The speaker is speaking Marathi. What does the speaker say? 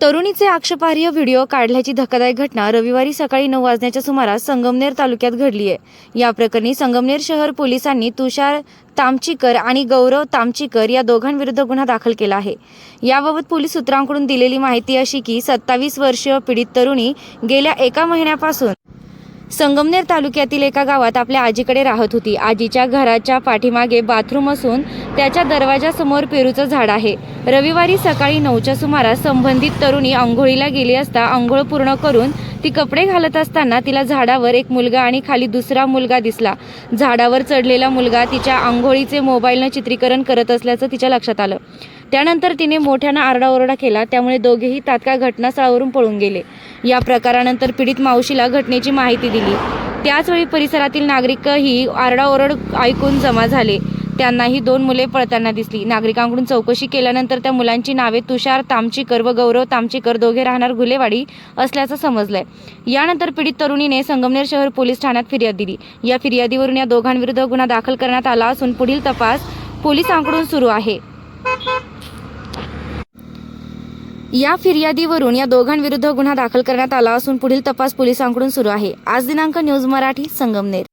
तरुणीचे आक्षेपार्ह व्हिडिओ काढल्याची धक्कादायक घटना रविवारी सकाळी नऊ वाजण्याच्या सुमारास संगमनेर तालुक्यात घडली आहे. या प्रकरणी संगमनेर शहर पोलिसांनी तुषार तामचीकर आणि गौरव तामचीकर या दोघांविरुद्ध गुन्हा दाखल केला आहे. याबाबत पोलीस सूत्रांकडून दिलेली माहिती अशी की सत्तावीस वर्षीय पीडित तरुणी गेल्या एका महिन्यापासून संगमनेर तालुक्यातील एका गावात आपल्या आजीकडे राहत होती. आजीच्या घराच्या पाठीमागे बाथरूम असून त्याच्या दरवाजासमोर पेरूचं झाड आहे. रविवारी सकाळी नऊच्या सुमारास संबंधित तरुणी आंघोळीला गेली असता आंघोळ पूर्ण करून ती कपडे घालत असताना तिला झाडावर एक मुलगा आणि खाली दुसरा मुलगा दिसला. झाडावर चढलेला मुलगा तिच्या आंघोळीचे मोबाईलनं चित्रीकरण करत असल्याचं तिच्या लक्षात आलं. त्यानंतर तिने मोठ्यानं आरडाओरडा केला. त्यामुळे दोघेही तात्काळ घटनास्थळावरून पळून गेले. या प्रकारानंतर पीडित मावशीला घटनेची माहिती दिली. त्याचवेळी परिसरातील नागरिकही आरडाओरड ऐकून जमा झाले. त्यांनाही दोन मुले पळताना दिसली. नागरिकांकडून चौकशी केल्यानंतर त्या मुलांची नावे तुषार तामचीकर व गौरव तामचीकर दोघे राहणार घुलेवाडी असल्याचं समजलंय. यानंतर पीडित तरुणीने संगमनेर शहर पोलीस ठाण्यात फिर्याद दिली. या फिर्यादीवरून या दोघांविरुद्ध गुन्हा दाखल करण्यात आला असून पुढील तपास पोलिसांकडून सुरू आहे. या फिर्यादीवरून या दोघांविरुद्ध गुन्हा दाखल करण्यात आला असून पुढील तपास पोलिसांकडून सुरू आहे. आज दिनांक न्यूज मराठी संगमनेर.